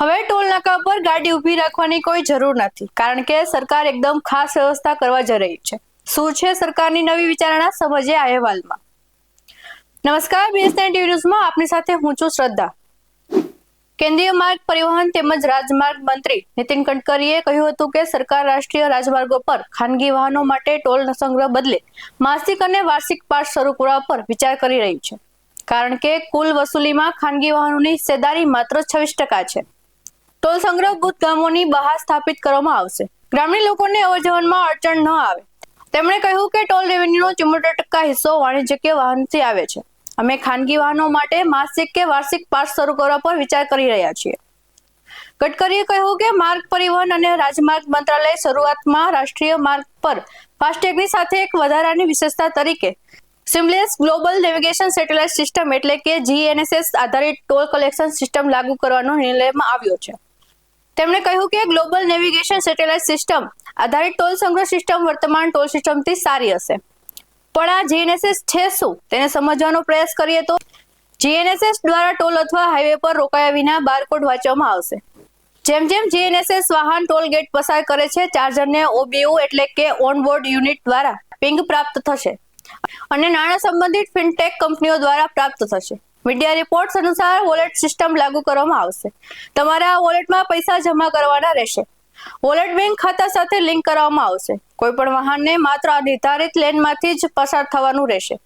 હવે ટોલ નાકા પર ગાડી ઊભી રાખવાની કોઈ જરૂર નથી, કારણ કે સરકાર એકદમ ખાસ વ્યવસ્થા કરવા જઈ રહી છે. શું છે સરકારની નવી વિચારણા? સમજે અહેવાલમાં. નમસ્કાર બીએસએન ટીવી ન્યૂઝમાં આપની સાથે હું છું શ્રદ્ધા. કેન્દ્રીય માર્ગ પરિવહન તેમજ રાજમાર્ગ મંત્રી નીતિન ગડકરીએ કહ્યું હતું કે સરકાર રાષ્ટ્રીય રાજમાર્ગો પર ખાનગી વાહનો માટે ટોલ સંગ્રહ બદલે માસિક અને વાર્ષિક પાસ શરૂ કરવા પર વિચાર કરી રહી છે. કારણ કે કુલ વસૂલીમાં ખાનગી વાહનોની હિસ્સેદારી માત્ર છવ્વીસ ટકા છે. ટોલ સંગ્રહ બુથ ગામોની બહાર સ્થાપિત કરવામાં આવશે. ગ્રામીણ લોકોને અવરજવરમાં અડચણ ન આવે. તેમણે કહ્યું કે ટોલ રેવન્યુનો ચુમ્મોતેર ટકા હિસ્સો વાણિજ્યકીય વાહનથી આવે છે. અમે ખાનગી વાહનો માટે માસિક કે વાર્ષિક પાસ શરૂ કરવા પર વિચાર કરી રહ્યા છીએ. ગડકરીએ કહ્યું કે માર્ગ પરિવહન અને રાજમાર્ગ મંત્રાલય શરૂઆતમાં રાષ્ટ્રીય માર્ગ પર ફાસ્ટેગની સાથે એક વધારાની વિશેષતા તરીકે seamless global navigation satellite system એટલે કે જીએનએસએસ આધારિત ટોલ કલેક્શન સિસ્ટમ લાગુ કરવાનો નિર્ણયમાં આવ્યો છે. તેમણે કહ્યું કે ગ્લોબલ નેવિગેશન સેટેલાઇટ સિસ્ટમ આધારિત ટોલ સંગ્રહ સિસ્ટમ, વર્તમાન ટોલ સિસ્ટમથી સારી હશે. પણ આ જીએનએસએસ છે શું? તેને સમજવાનો પ્રયાસ કરીએ તો જીએનએસએસ દ્વારા ટોલ અથવા હાઈવે પર રોકાયા વિના બારકોડ વાંચવામાં આવશે. જેમ જેમ જીએનએસએસ વાહન ટોલ ગેટ પસાર કરે છે, ચાર્જરને ઓબીયુ એટલે કે ઓનબોર્ડ યુનિટ દ્વારા પિંગ પ્રાપ્ત થશે અને નાણાં સંબંધિત ફિનટેક કંપનીઓ દ્વારા પ્રાપ્ત થશે. મીડિયા રિપોર્ટ્સ અનુસાર વોલેટ સિસ્ટમ લાગુ કરવામાં આવશે. તમારા વોલેટમાં પૈસા જમા કરવાના રહેશે. વોલેટ બેંક ખાતા સાથે લિંક કરવામાં આવશે. કોઈ પણ વાહનને માત્ર નિર્ધારિત લેનમાંથી જ પસાર થવાનું રહેશે.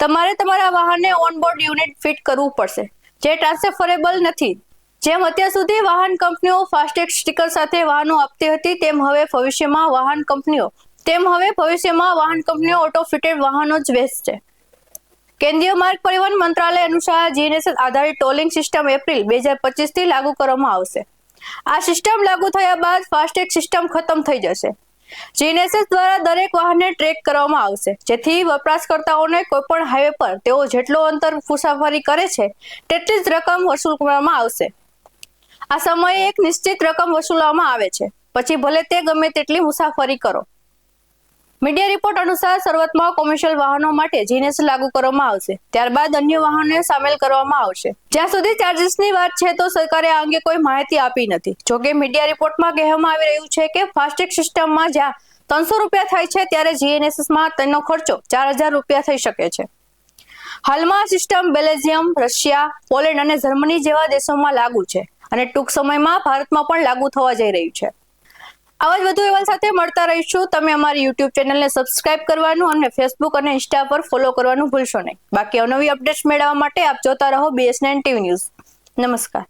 તમારે તમારા વાહનને ઓનબોર્ડ યુનિટ ફિટ કરવું પડશે. જે ટ્રાન્સફરેબલ નથી. જેમ અત્યાર સુધી વાહન કંપનીઓ ફાસ્ટેગ સ્ટીકર સાથે વાહનો આપતી હતી, તેમ હવે ભવિષ્યમાં વાહન કંપનીઓ તેમ હવે ભવિષ્યમાં વાહન કંપનીઓ ઓટો ફિટેડ વાહનો જ વેચશે કેન્દ્રીય માર્ગ પરિવહન મંત્રાલય અનુસાર જીએનએસએસ આધારિત ટોલિંગ સિસ્ટમ એપ્રિલ બે હજાર પચીસથી લાગુ કરવામાં આવશે. આ સિસ્ટમ લાગુ થયા બાદ ફાસ્ટેગ સિસ્ટમ ખતમ થઈ જશે. જીએનએસએસ દ્વારા દરેક વાહનને ટ્રેક કરવામાં આવશે. જેથી વપરાશકર્તાઓને કોઈપણ હાઈવે પર તેઓ જેટલો અંતર મુસાફરી કરે છે, તેટલી જ રકમ વસૂલ કરવામાં આવશે. આ સમયે એક નિશ્ચિત રકમ વસૂલવામાં આવે છે. પછી ભલે તે ગમે તેટલી મુસાફરી કરો. મીડિયા રિપોર્ટ અનુસાર શરૂઆતમાં કોમર્શિયલ વાહનો માટે જીએનએસ લાગુ કરવામાં આવશે. ત્યારબાદ અન્ય વાહનોને સામેલ કરવામાં આવશે. જ્યાં સુધી ચાર્જીસની વાત છે તો સરકારે આ અંગે કોઈ માહિતી આપી નથી. જોકે મીડિયા રિપોર્ટમાં કહેવામાં આવી રહ્યું છે કે ફાસ્ટેગ સિસ્ટમમાં જ્યાં ત્રણસો રૂપિયા થાય છે ત્યારે જીએનએસએસમાં તેનો ખર્ચો ચાર હજાર રૂપિયા થઈ શકે છે. હાલમાં સિસ્ટમ બેલેઝિયમ રશિયા, પોલેન્ડ અને જર્મની જેવા દેશોમાં લાગુ છે અને ટૂંક સમયમાં ભારતમાં પણ લાગુ થવા જઈ રહ્યું છે. આવા જ વધુ અહેવાલ સાથે મળતા રહીશું. તમે અમારી યુટ્યુબ ચેનલને સબસ્ક્રાઇબ કરવાનું અને ફેસબુક અને ઇન્સ્ટા પર ફોલો કરવાનું ભૂલશો નહીં. બાકી અવનવી અપડેટ્સ મેળવવા માટે આપ જોતા રહો બીએસએન ટીવી ન્યૂઝ નમસ્કાર.